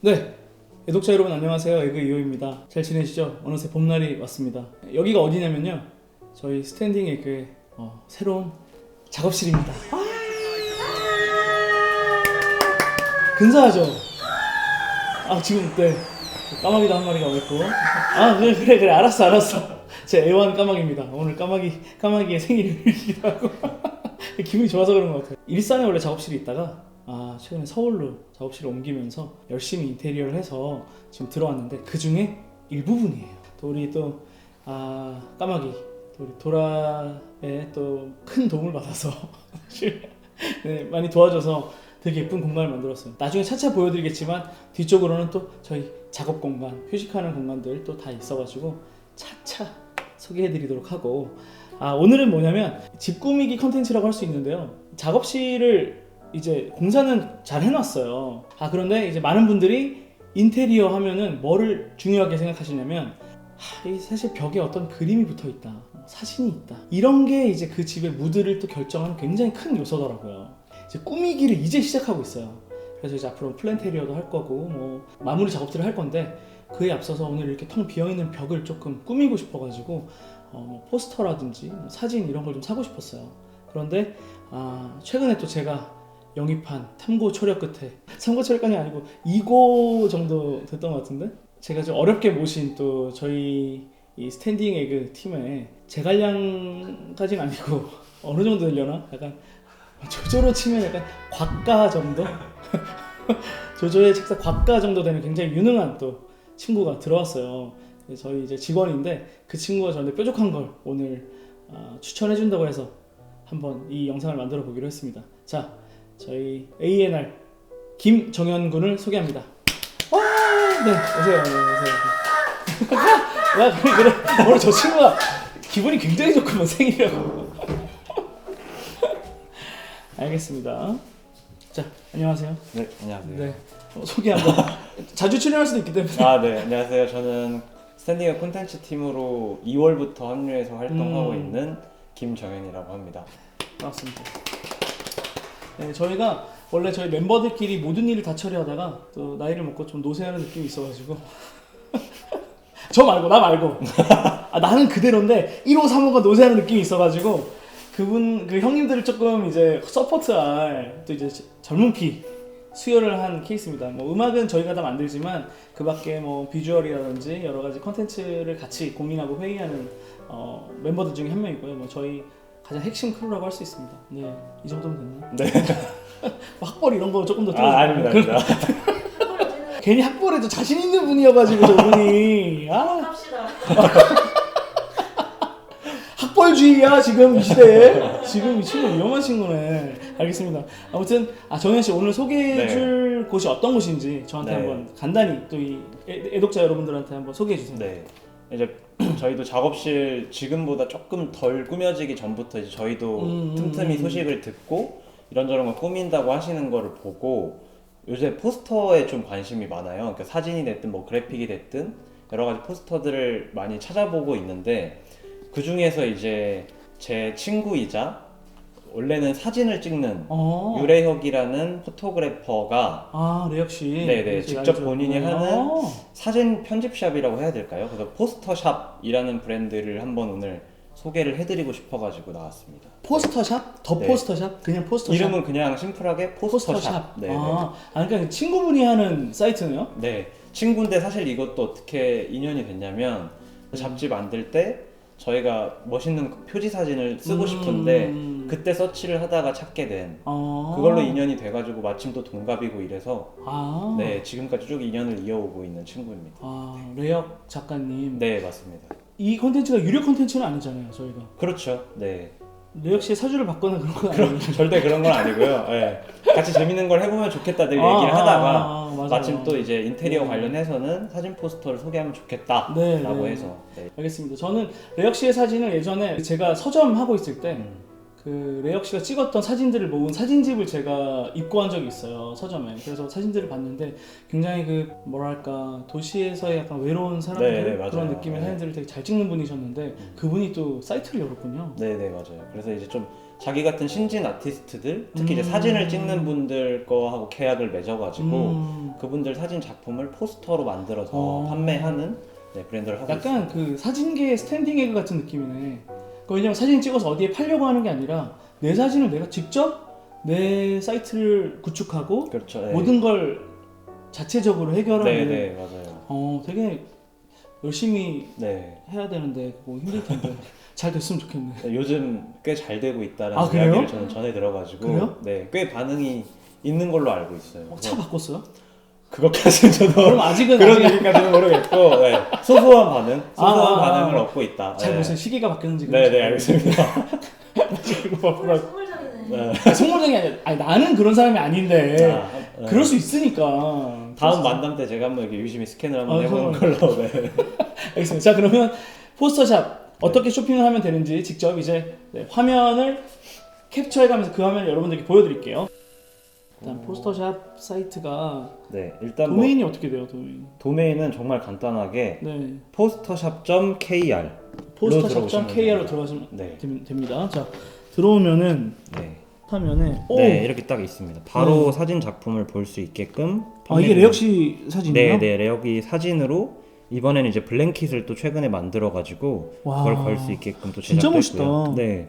네. 애독자 여러분 안녕하세요. 에그 이호입니다. 잘 지내시죠? 어느새 봄날이 왔습니다. 여기가 어디냐면요. 저희 스탠딩 에그의 어, 새로운 작업실입니다. 근사하죠? 아 지금 네 까마귀도 한 마리가 왔고 아 그래 그래 그래 알았어 알았어 제 애완 까마귀입니다 오늘 까마귀 까마귀의 생일이기도 하고 기분이 좋아서 그런 것 같아요 일산에 원래 작업실이 있다가 아 최근에 서울로 작업실을 옮기면서 열심히 인테리어를 해서 지금 들어왔는데 그 중에 일부분이에요 또 우리 또 아 까마귀 또 우리 도라의 또큰 도움을 받아서 네, 많이 도와줘서 되게 예쁜 공간을 만들었어요. 나중에 차차 보여드리겠지만 뒤쪽으로는 또 저희 작업 공간, 휴식하는 공간들 또 다 있어가지고 차차 소개해드리도록 하고 아 오늘은 뭐냐면 집 꾸미기 컨텐츠라고 할 수 있는데요. 작업실을 이제 공사는 잘 해놨어요. 아 그런데 이제 많은 분들이 인테리어 하면은 뭐를 중요하게 생각하시냐면 하, 이 사실 벽에 어떤 그림이 붙어 있다, 사진이 있다 이런 게 이제 그 집의 무드를 또 결정하는 굉장히 큰 요소더라고요. 이제 꾸미기를 이제 시작하고 있어요. 그래서 이제 앞으로 플랜테리어도 할 거고 뭐 마무리 작업들을 할 건데 그에 앞서서 오늘 이렇게 텅 비어 있는 벽을 조금 꾸미고 싶어가지고 어, 뭐 포스터라든지 뭐 사진 이런 걸 좀 사고 싶었어요. 그런데 아, 최근에 또 제가 영입한 탐구 초력 끝에 삼고 초력까지 아니고 2고 정도 됐던 것 같은데 제가 좀 어렵게 모신 또 저희 이 스탠딩 에그 팀에 제갈량까지는 아니고 어느 정도 되려나 약간 조조로 치면 약간 곽가 정도? 조조의 책상 곽가 정도 되는 굉장히 유능한 또 친구가 들어왔어요. 그래서 저희 이제 직원인데 그 친구가 저한테 뾰족한 걸 오늘 아, 추천해 준다고 해서 한번 이 영상을 만들어 보기로 했습니다. 자, 저희 A&R 김정현 군을 소개합니다. 와, 네, 오세요, 네, 오세요. 야, 그래, 그래. 오늘 저 친구가 기분이 굉장히 좋구만 생일이라고. 알겠습니다. 자, 안녕하세요. 네, 안녕하세요. 네, 어, 소개 한번. 자주 출연할 수도 있기 때문에. 아, 네, 안녕하세요. 저는 스탠딩업 콘텐츠 팀으로 2월부터 합류해서 활동하고 음. 있는 김정현이라고 합니다. 반갑습니다. 네, 저희가 원래 저희 멤버들끼리 모든 일을 다 처리하다가 또 나이를 먹고 좀 노쇠하는 느낌이 있어가지고 저 말고 나 말고 아, 나는 그대로인데 1호 3호가 노쇠하는 느낌이 있어가지고 그분 그 형님들을 조금 이제 서포트할 또 이제 젊은 피 수혈을 한 케이스입니다. 뭐 음악은 저희가 다 만들지만 그 밖에 뭐 비주얼이라든지 여러 가지 컨텐츠를 같이 고민하고 회의하는 어, 멤버들 중에 한 명이고요. 뭐 저희 가장 핵심 크루라고 할 수 있습니다. 네, 이 정도면 됐나? 네. 뭐 학벌 이런 거 조금 더 들어주세요. 아, 아닙니다, 아닙니다. 괜히 학벌에도 자신 있는 분이어가지고 저분이 아 합시다. 학벌주의야 지금 이 시대에 지금 이 친구 위험한 친구네. 알겠습니다. 아무튼 아 정현 씨 오늘 소개해줄 곳이 어떤 곳인지 저한테 네. 한번 간단히 또 이 애독자 여러분들한테 한번 소개해 주세요. 네. 이제 저희도 작업실 지금보다 조금 덜 꾸며지기 전부터 이제 저희도 음, 틈틈이 음. 소식을 듣고 이런저런 걸 꾸민다고 하시는 거를 보고 요새 포스터에 좀 관심이 많아요. 그러니까 사진이 됐든 뭐 그래픽이 됐든 여러 가지 포스터들을 많이 찾아보고 있는데 그 중에서 이제 제 친구이자 원래는 사진을 찍는 어. 유래혁이라는 포토그래퍼가 아 레혁 씨. 네네, 제가 직접. 본인이 네. 하는 어. 사진 편집샵이라고 해야 될까요? 그래서 포스터샵이라는 브랜드를 한번 오늘 소개를 해드리고 싶어가지고 나왔습니다. 포스터샵? 더 네. 포스터샵? 그냥 포스터샵. 이름은 그냥 심플하게 포스터샵. 포스터샵. 네, 아, 아 그러니까 친구분이 하는 사이트네요. 네. 친구인데 사실 이것도 어떻게 인연이 됐냐면 잡지 만들 때 저희가 멋있는 표지 사진을 쓰고 음. 싶은데 그때 서치를 하다가 찾게 된 아. 그걸로 인연이 돼가지고 마침 또 동갑이고 이래서 아. 네 지금까지 쭉 인연을 이어오고 있는 친구입니다. 아, 레혁 작가님. 네 맞습니다. 이 콘텐츠가 유료 콘텐츠는 아니잖아요, 저희가. 그렇죠. 네. 씨의 사주를 받거나 그런 건 아니에요. 절대 그런 건 아니고요. 네. 같이 재밌는 걸 해보면 좋겠다들 아, 얘기를 아, 하다가 아, 맞아요. 마침 또 이제 인테리어 네. 관련해서는 사진 포스터를 소개하면 좋겠다라고 네, 네. 해서 네. 알겠습니다. 저는 레혁 씨의 사진을 예전에 제가 서점 하고 있을 때 음. 그 레혁 씨가 찍었던 사진들을 모은 사진집을 제가 입고한 적이 있어요 서점에 그래서 사진들을 봤는데 굉장히 그 뭐랄까 도시에서의 약간 외로운 사람들 네, 네, 맞아요. 그런 느낌의 네. 사진들을 되게 잘 찍는 분이셨는데 그분이 또 사이트를 열었군요. 네네 맞아요. 그래서 이제 좀 자기 같은 신진 아티스트들 특히 이제 음. 사진을 찍는 분들 거하고 계약을 맺어가지고 음, 그분들 사진 작품을 포스터로 만들어서 어. 판매하는 네, 브랜드를 하고 있어요. 약간 그 사진계의 스탠딩 에그 같은 느낌이네. 그 왜냐면 사진 찍어서 어디에 팔려고 하는 게 아니라 내 사진을 내가 직접 내 사이트를 구축하고 그렇죠. 네. 모든 걸 자체적으로 해결하는. 네, 네, 맞아요. 어, 되게 열심히 네. 해야 되는데 그거 힘들 텐데 잘 됐으면 좋겠네. 요즘 꽤 잘 되고 있다는 아, 그래요? 이야기를 저는 전해 들어가지고 그래요? 네, 꽤 반응이 있는 걸로 알고 있어요. 어, 차 바꿨어요? 그것까지는 저도 그럼 아직은 그런 아직 얘기까지는 모르겠고 네. 소소한 반응, 소소한 아, 아, 아. 반응을 얻고 있다. 잘 네. 보세요. 시기가 바뀌었는지. 네, 네, 알겠습니다. 선물장이네. 네. 아니, 속물장이 아니라 아니, 나는 그런 사람이 아닌데 아, 네. 그럴 수 있으니까. 다음 만남 때 제가 한번 이렇게 유심히 스캔을 한번 아, 해보는 그럼. 걸로. 네. 알겠습니다. 자 그러면 포스터샵 어떻게 쇼핑을 하면 되는지 직접 이제 네, 화면을 캡처해가면서 그 화면을 여러분들께 보여드릴게요. 일단 포스터샵 사이트가 네, 일단 뭐 도메인이 어떻게 돼요, 도메인? 도메인은 정말 간단하게 네, 포스터샵.kr 포스터샵.kr로 들어가시면 네. 됨- 됩니다. 자 들어오면은 네. 화면에 오, 네, 이렇게 딱 있습니다. 바로 사진 작품을 볼 수 있게끔 아 이게 판매를- 레역시 사진이에요? 네, 네, 레역이 사진으로 이번에는 이제 블랭킷을 또 최근에 만들어 가지고 와. 그걸 걸 수 있게끔 또 진짜 제작됐고요. 멋있다. 네.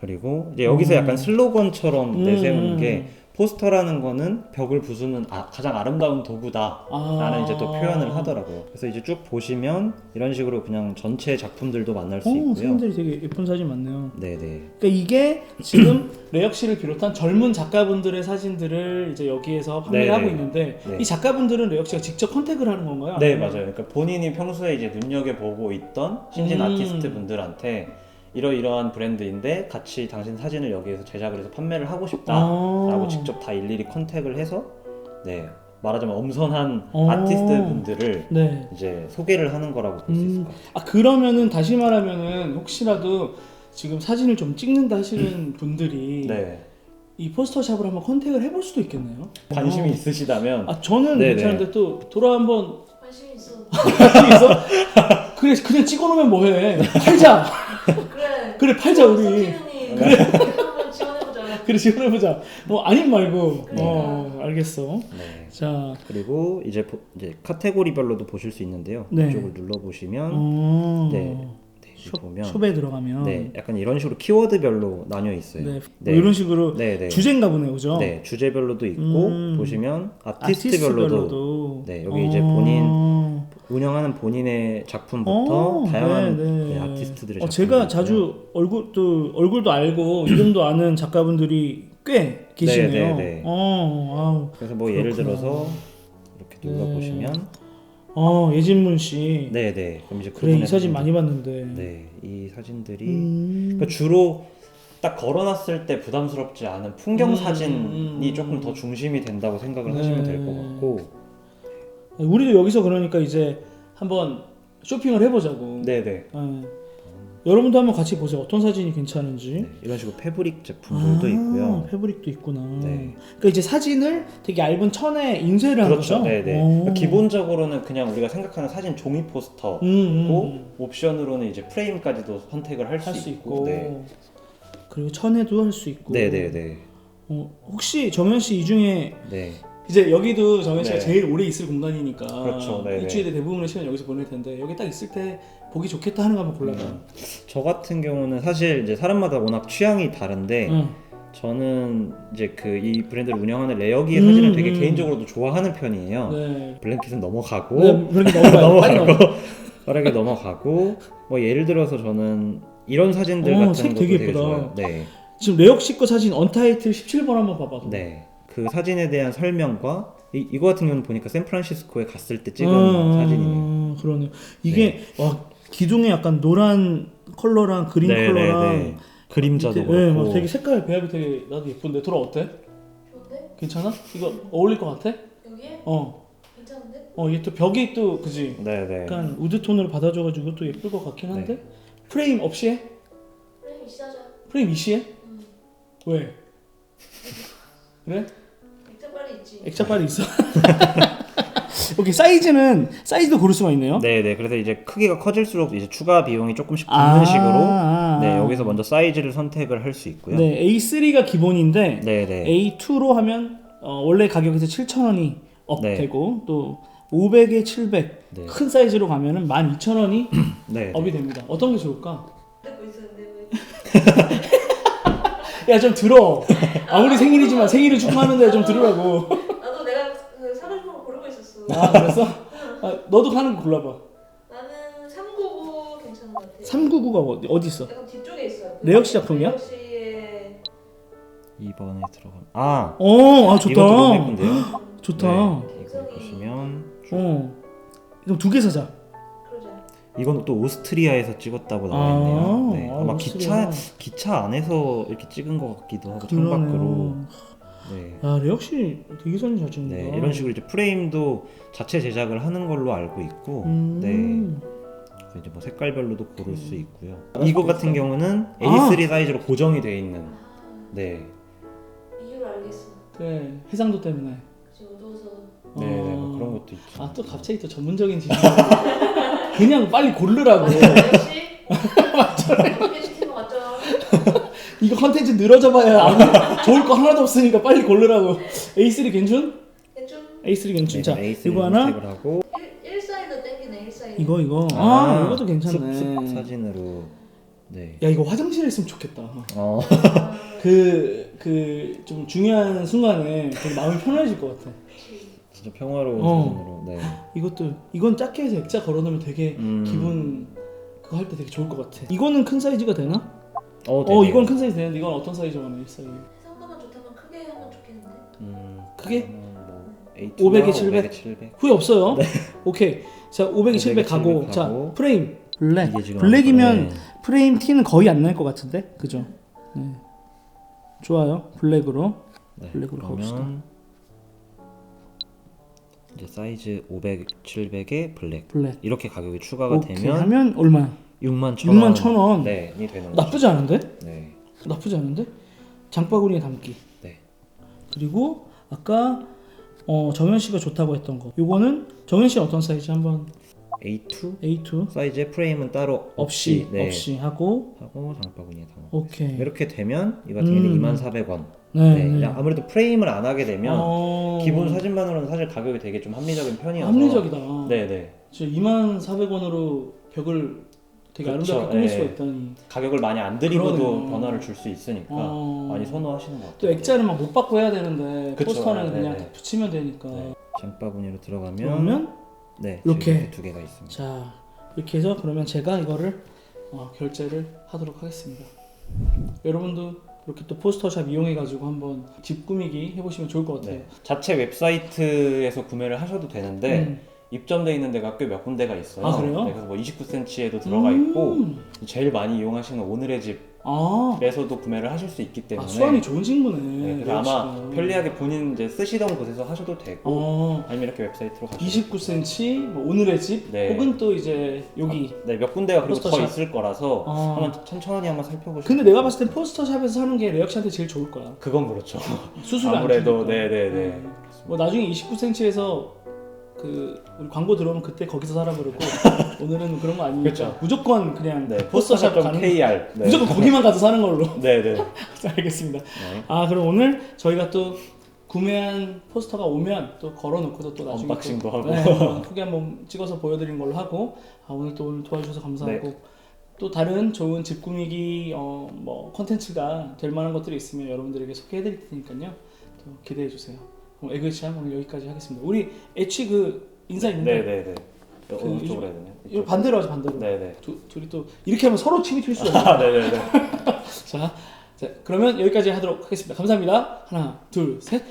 그리고 이제 여기서 음. 약간 슬로건처럼 음, 내세우는 음. 게 포스터라는 거는 벽을 부수는 아- 가장 아름다운 도구다. 아. 라는 이제 또 표현을 하더라고요. 그래서 이제 쭉 보시면 이런 식으로 그냥 전체 작품들도 만날 수 오, 있고요. 사진들이 되게 예쁜 사진 많네요. 네, 네. 그러니까 이게 지금 레역 씨를 비롯한 젊은 작가분들의 사진들을 이제 여기에서 판매를 네네. 하고 있는데 네. 이 작가분들은 레역 씨가 직접 컨택을 하는 건가요? 네, 아니면- 맞아요. 그러니까 본인이 평소에 이제 눈여겨 보고 있던 신진 음. 아티스트 분들한테 이러이러한 브랜드인데 같이 당신 사진을 여기에서 제작을 해서 판매를 하고 싶다라고 아. 직접 다 일일이 컨택을 해서 네 말하자면 엄선한 어. 아티스트 분들을 네. 이제 소개를 하는 거라고 볼 수 있을 음, 것 같아요. 아 그러면은 다시 말하면은 혹시라도 지금 사진을 좀 찍는다 하시는 분들이 네, 이 포스터샵을 한번 컨택을 해볼 수도 있겠네요. 관심이 어. 있으시다면 아 저는 네네. 괜찮은데 또 돌아 한번 관심 있어. 관심 있어? 그래 그냥 찍어놓으면 뭐해? 팔자. 그래. 그래 팔자 우리. 그래. 한번 지원해보자. 그래 지원해보자. 뭐 아님 말고. 네. 어 알겠어. 네. 자. 그리고 이제 보- 이제 카테고리별로도 보실 수 있는데요. 네. 이쪽을 눌러 보시면 어. 네. 네, 숍, 보면 숍에 들어가면 네, 약간 이런 식으로 키워드별로 나뉘어 있어요. 네. 네. 뭐 이런 식으로 네, 네. 주제인가 보네요, 그죠? 네, 주제별로도 있고 음. 보시면 아티스트별로도 아티스트별로도. 네, 여기 이제 본인 어. 운영하는 본인의 작품부터 어, 다양한 네, 네. 네, 아티스트들의 어, 작품이 제가. 자주 얼굴도 얼굴도 알고 이름도 아는 작가분들이 꽤 계시네요. 네, 네, 네. 어, 아우. 그래서 뭐 예를 그렇구나. 들어서 이렇게 눌러 네. 보시면 어, 예진문 씨. 네, 네. 그럼 이제 그래 이 사진 많이 봤는데. 네, 이 사진들이 음. 그러니까 주로 딱 걸어놨을 때 부담스럽지 않은 풍경 음, 사진이 음. 조금 더 중심이 된다고 생각을 네. 하시면 될 것 같고 우리도 여기서 그러니까 이제 한번 쇼핑을 해보자고. 네네 네. 여러분도 한번 같이 보세요. 어떤 사진이 괜찮은지. 네, 이런 식으로 패브릭 제품들도 아, 있고요 패브릭도 있구나. 네. 그러니까 이제 사진을 되게 얇은 천에 인쇄를 한 그렇죠 거죠. 네네 오. 그러니까 기본적으로는 그냥 우리가 생각하는 사진 종이 포스터고 음, 음. 옵션으로는 이제 프레임까지도 선택을 할수할수 있고, 있고. 네. 그리고 천에도 할 수 있고. 네네네 어, 혹시 정현 씨 이 중에 네. 이제 여기도 정현 씨가 네. 제일 오래 있을 공간이니까 그렇죠, 네네. 일주일에 대부분의 시간 여기서 보낼 텐데 여기 딱 있을 때 보기 좋겠다 하는 거 한번 골라봐. 음. 저 같은 경우는 사실 이제 사람마다 워낙 취향이 다른데 응. 저는 이제 그 이 브랜드를 운영하는 레어기의 음, 사진을 되게 음. 개인적으로도 좋아하는 편이에요 네. 블랭킷은 넘어가고 네, 그렇게 넘어가요. 빨리 넘어. 빠르게 넘어가고 뭐 예를 들어서 저는 이런 사진들 어, 같은 색 것도 되게 되게, 예쁘다. 좋아요. 네, 지금 레옥 씨거 사진 언타이틀 17번 한번 봐봐. 네. 그 사진에 대한 설명과 이, 이거 같은 경우는 보니까 샌프란시스코에 갔을 때 찍은 음, 사진이네요. 그러네요. 이게 와 기둥에 약간 노란 컬러랑 그린 네, 컬러랑 네, 네. 그림자도 되게, 네, 그렇고. 막 되게 색깔 배합이 되게 나도 예쁜데 돌아 어때? 좋은데? 괜찮아? 이거 어울릴 것 같아? 여기에? 어. 괜찮은데? 어, 이게 또 벽이 또 그지? 네, 네. 약간 우드 톤으로 받아줘가지고 또 예쁠 것 같긴 한데 프레임 없이 해? 프레임 시작하자. 프레임 이시 해? 음. 왜? 그래? 액자빨이 있지. 액자빨이 있어. 오케이 사이즈는 사이즈도 고를 수가 있네요. 네, 네. 그래서 이제 크기가 커질수록 이제 추가 비용이 조금씩 붙는 아, 식으로 아, 아. 네, 여기서 먼저 사이즈를 선택을 할 수 있고요. 네, A3가 기본인데 네, 네. A2로 하면 어, 원래 가격에서 7,000원이 업되고 또 500에 700 네. 큰 사이즈로 가면은 12,000원이 네. 업이 됩니다. 어떤 게 좋을까? 야 좀 들어. 아무리 생일이지만 생일을 축하하는데 좀 들으라고. 나도 내가 그 사고 싶은 거 고르고 있었어. 아 그랬어? 아, 너도 하는 거 골라봐. 나는 399 괜찮은 것 같아. 399가 어디 어디 있어? 약간 뒤쪽에 있어요. 레역시 작품이야? 레역시의 2번에 들어가. 아, 어, 아 이것도 너무 좋다. 예쁜데요? 좋다. 네, 이거 보시면 어. 그럼 두 개 사자. 이건 또 오스트리아에서 찍었다고 나와 아, 있네요. 네. 아, 오스트리아. 기차 기차 안에서 이렇게 찍은 것 같기도 하고 창밖으로. 그러네요. 네. 야, 레역시 되게 잘잘 찍는다. 네, 이런 식으로 이제 프레임도 자체 제작을 하는 걸로 알고 있고, 음. 네, 이제 뭐 색깔별로도 고를 수 있고요. 아, 이거 같은 경우는 A3 사이즈로 고정이 되어 있는, 아, 네, 이유를 알겠어. 그래, 해상도 때문에. 그치 어두워서. 네, 네, 어. 뭐 그런 것도 있죠. 아, 또 갑자기 또 전문적인 지식. 그냥 빨리 고르라고. 맞죠. 이거 컨텐츠 늘어져 봐야 아무- 좋을 거 하나도 없으니까 빨리 고르라고. A3 괜춘? 괜찮? A3 괜춘. 자, 네, A3 이거 하나. 하고, 1 사이드 땡기네 1 사이드. 이거 이거. 아, 이것도 괜찮네. 습, 습 사진으로, 네. 야, 이거 화장실에 있으면 좋겠다. 어, 아, 그 그 좀 중요한 순간에 되게 마음이 편해질 것 같아. 그치. 진짜 평화로운 어. 사진으로, 네. 이것도 이건 작게 해서 액자 걸어놓으면 되게 음. 기분 그거 할 때 되게 좋을 것 같아. 이거는 큰 사이즈가 되나? 어, 어, 되네요. 이건 큰 사이즈 되는데 이건 어떤 사이즈 원해? 이 사이즈. 해상도만 좋다면 크게 하면 좋겠는데. 음, 크게? 뭐 500에 700? 700? 후회 없어요. 오케이. 자, 500에 700 가고 700 자, 가고. 프레임 블랙. 이게 지금 블랙이면 네. 프레임 티는 거의 안 날 것 같은데. 그죠? 네. 좋아요. 블랙으로. 네, 블랙으로 가봅시다. 그러면 이제 사이즈 500, 700에 블랙 블랙. 이렇게 가격이 추가가 오케이. 되면 하면 얼마? 6만 1천 6만 1천 원. 네, 이 되는 거죠. 나쁘지 않은데? 네. 나쁘지 않은데? 장바구니에 담기. 네. 그리고 아까 어, 정현 씨가 좋다고 했던 거. 요거는 정현 씨 어떤 사이즈 한번 A2 A2 사이즈의 프레임은 따로 없이 없이 네. 없이 하고 하고 장바구니에 담아. 오케이. 이렇게 되면 이 같은 경우는 음. 2,400원. 네. 네. 네. 그냥 아무래도 프레임을 안 하게 되면 어... 기본 사진만으로는 사실 가격이 되게 좀 합리적인 편이어서 합리적이다. 네, 네. 저 2만 400원으로 벽을 되게 그쵸, 아름답게 꾸밀 네. 수가 있다니. 가격을 많이 안 드리고도 그러네요. 변화를 줄 수 있으니까 어... 많이 선호하시는 것 같아요. 또 액자를 막 못 받고 해야 되는데 그쵸, 포스터는 네, 그냥 네. 다 붙이면 되니까. 네. 장바구니로 들어가면 그러면 네, 이렇게. 두 개가 있습니다. 자 이렇게 해서 그러면 제가 이거를 어, 결제를 하도록 하겠습니다. 여러분도 이렇게 또 포스터샵 이용해 가지고 한번 집 꾸미기 해보시면 좋을 것 같아요. 네. 자체 웹사이트에서 구매를 하셔도 되는데 음. 입점돼 있는 데가 꽤 몇 군데가 있어요. 아, 그래요? 네, 그래서 뭐 29cm에도 들어가 음. 있고 제일 많이 이용하시는 오늘의 아, 집에서도 구매를 하실 수 있기 아 때문에 수완이 좋은 친구네. 네, 그래서 아마 역시나. 편리하게 본인 이제 쓰시던 곳에서 하셔도 되고 어, 아니면 이렇게 웹사이트로 가셔도 29cm 뭐 오늘의 집 네. 혹은 또 이제 여기. 네, 몇 군데가 그리고 더 포스터샵. 있을 거라서 어. 한번 천천히 한번 살펴보시면 근데 내가 봤을 땐 포스터샵에서 사는 게 레역시한테 제일 좋을 거야. 그건 그렇죠. 수수료 아무래도 안 주니까. 네네네. 뭐 나중에 29cm에서 그 우리 광고 들어오면 그때 거기서 사라 그러고 오늘은 그런 거 아니니까 그렇죠. 무조건 그냥 네, 포스터샵 가는 거. 포스터샵.kr 네. 무조건 거기만 가서 사는 걸로. 네네. 자, 알겠습니다. 네. 아 그럼 오늘 저희가 또 구매한 포스터가 오면 또 걸어놓고도 또 나중에 언박싱도 또, 하고. 네, 한번 찍어서 보여드린 걸로 하고 아, 오늘 또 오늘 도와주셔서 감사하고 네. 또 다른 좋은 집 꾸미기 어, 뭐 컨텐츠가 될 만한 것들이 있으면 여러분들에게 소개해드릴 테니까요 또 기대해 주세요. 그럼 에그치함 오늘 여기까지 하겠습니다. 우리 애취 그 인사 있는데 네네네. 그 어느 쪽으로 해야 되냐? 이거 반대로 하자 반대로. 네네. 두, 둘이 또 이렇게 하면 서로 침이 튈 수가 있어. 아 네네네. 자, 자, 그러면 여기까지 하도록 하겠습니다. 감사합니다. 하나, 둘, 셋.